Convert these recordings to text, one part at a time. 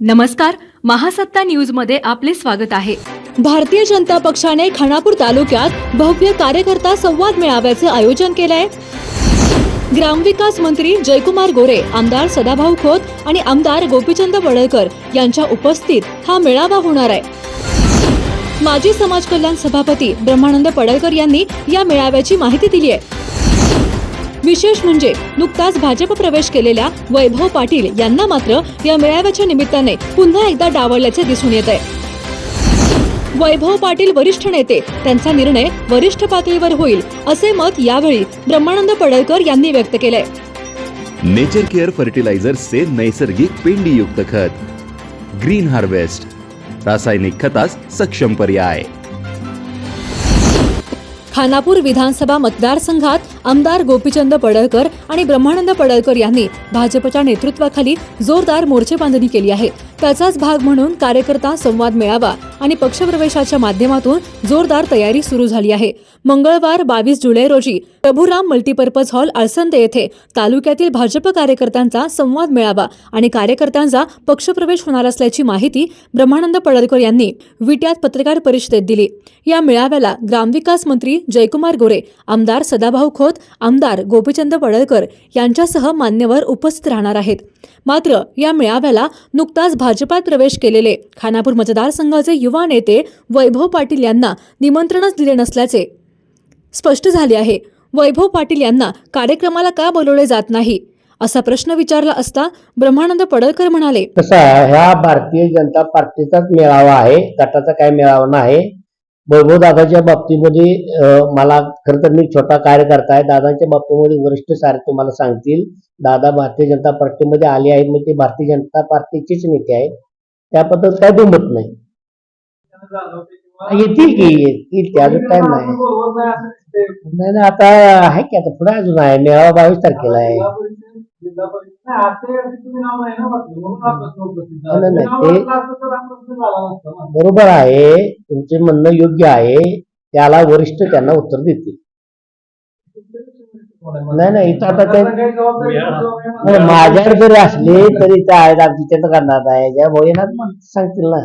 नमस्कार महासत्ता न्यूजमध्ये आपले स्वागत आहे. भारतीय जनता पक्षाने खानापूर तालुक्यात भव्य कार्यकर्ता संवाद मेळाव्याचे आयोजन केलंय. ग्रामविकास मंत्री जयकुमार गोरे आमदार सदाभाऊ खोत आणि आमदार गोपीचंद वडळकर यांच्या उपस्थित हा मेळावा होणार आहे. माजी समाज कल्याण सभापती ब्रह्मानंद पडळकर यांनी या मेळाव्याची माहिती दिली आहे. विशेष म्हणजे नुकताच भाजप प्रवेश केलेल्या वैभव पाटील यांना मात्र या मेळाव्याच्या निमित्ताने पुन्हा एकदा डावलल्याचे दिसून येत आहे. वैभव पाटील वरिष्ठ नेते त्यांचा निर्णय वरिष्ठ पातळीवर होईल असे मत यावेळी ब्रह्मानंद पडळकर यांनी व्यक्त केलंय. नेचर केअर फर्टिलायझर्सचे नैसर्गिक पेंडीयुक्त खत. ग्रीन हार्वेस्ट रासायनिक खतास सक्षम पर्याय. खानापूर विधानसभा मतदारसंघात आमदार गोपीचंद पडळकर आणि ब्रह्मानंद पडळकर यांनी भाजपच्या नेतृत्वाखाली जोरदार मोर्चे बांधणी केली आहे. त्याचाच भाग म्हणून कार्यकर्ता संवाद मेळावा. आणि पक्षप्रवेशाच्या माध्यमातून जोरदार तयारी सुरू झाली आहे. मंगळवार बावीस जुलै रोजी प्रभुराम मल्टीपर्पज हॉल आळसंदे येथे तालुक्यातील भाजप कार्यकर्त्यांचा संवाद मेळावा आणि कार्यकर्त्यांचा पक्षप्रवेश होणार असल्याची माहिती ब्रह्मानंद पडळकर यांनी विट्यात पत्रकार परिषदेत दिली. या मेळाव्याला ग्रामविकास मंत्री जयकुमार गोरे आमदार सदाभाऊ खोत आमदार गोपीचंद पडळकर यांच्यासह मान्यवर उपस्थित राहणार आहेत. मात्र या मेळाव्याला नुकताच भाजपात प्रवेश केलेले खानापूर मतदारसंघाचे युवा नेते वैभव पाटील यांना निमंत्रणच दिले नसल्याचे स्पष्ट झाले आहे. वैभव पाटील यांना कार्यक्रमाला का बोलवले जात नाही? असा प्रश्न विचारला असता ब्रह्मानंद पडळकर म्हणाले तसा ह्या भारतीय जनता पार्टीचाच मेळावा आहे. गटाचा काय मेळावा नाही. दादाच्या बाबतीमध्ये मला खरं तर मी छोटा कार्यकर्ता आहे. दादांच्या बाबतीमध्ये वरिष्ठ सारे तुम्हाला सांगतील. दादा भारतीय जनता पार्टीमध्ये आले आहेत म्हणजे ते भारतीय जनता पार्टीचेच नेते आहेत. त्याबद्दल काय दुमत नाही. येतील की येतील की अजून नाही नाही आता आहे की आता पुढे अजून आहे. मेळावा बावीस तारखेला आहे. बरोबर आहे तुमचे म्हणणं योग्य आहे त्याला वरिष्ठ त्यांना उत्तर देतील. नाही नाही इथं आता ते माझ्याकडे जरी असले तरी ते आहेत आमची चिंता करणार आहे. ज्या मग सांगतील ना.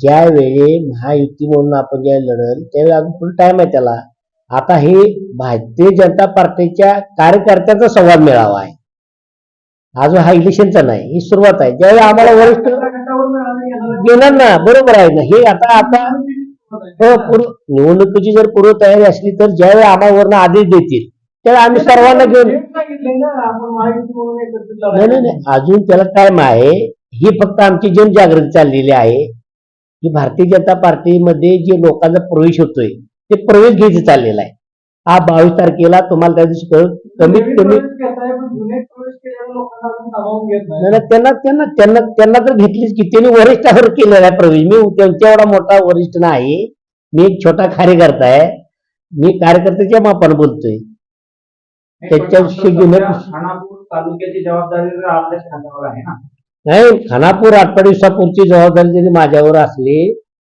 ज्या वेळी महायुती म्हणून आपण ज्या लढल त्यावेळी अजून फुल टाइम आहे त्याला. आता हे भारतीय जनता पार्टीच्या कार्यकर्त्याचा संवाद मेळावा आहे. आज हा इलेक्शनचा नाही ही सुरुवात आहे. ज्यावेळी आम्हाला वरिष्ठ येणार ना बरोबर आहे ना. हे आता आता हो, निवडणुकीची जर पूर्वतयारी असली तर ज्यावेळी आम्हाला वरनं आदेश देतील त्यावेळी आम्ही सर्वांना घेऊन नाही नाही नाही. अजून त्याला टाइम आहे. ही फक्त आमची जनजागृती चाललेली आहे. की भारतीय जनता पार्टीमध्ये जे लोकांचा प्रवेश होतोय ते प्रवेश घ्यायचं चाललेला आहे. हा बावीस तारखेला तुम्हाला त्या दिवशी कमीत कमी त्यांना त्यांना त्यांना त्यांना तर घेतलीच की त्यांनी वरिष्ठावर केलेला आहे प्रवेश. मी त्यांच्या एवढा मोठा वरिष्ठ नाही. मी एक छोटा कार्यकर्ता आहे. मी कार्यकर्त्याच्या मापानं बोलतोय. त्याच्याविषयी तालुक्याची जबाबदारी नाही खानापूर आठ दिवसापूरची जबाबदारी जरी माझ्यावर असली.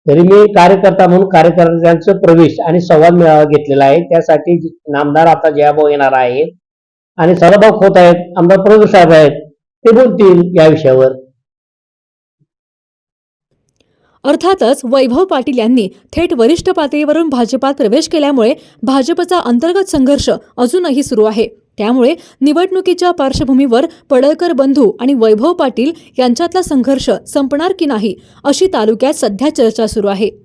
तरी मी कार्यकर्ता म्हणून कार्यकर्त्यांचा प्रवेश आणि संवाद मेळावा घेतलेला आहे. त्यासाठी नामदार आता जयाभाऊ येणार आहेत आणि सदाभाऊ खोत आहेत आमदार प्रवीण साहेब आहेत ते बोलतील या विषयावर. अर्थातच वैभव पाटील यांनी थेट वरिष्ठ पातळीवरून भाजपात प्रवेश केल्यामुळे भाजपचा अंतर्गत संघर्ष अजूनही सुरू आहे. त्यामुळे निवडणुकीच्या पार्श्वभूमीवर पडळकर बंधू आणि वैभव पाटील यांच्यातला संघर्ष संपणार की नाही अशी तालुक्यात सध्या चर्चा सुरू आहे.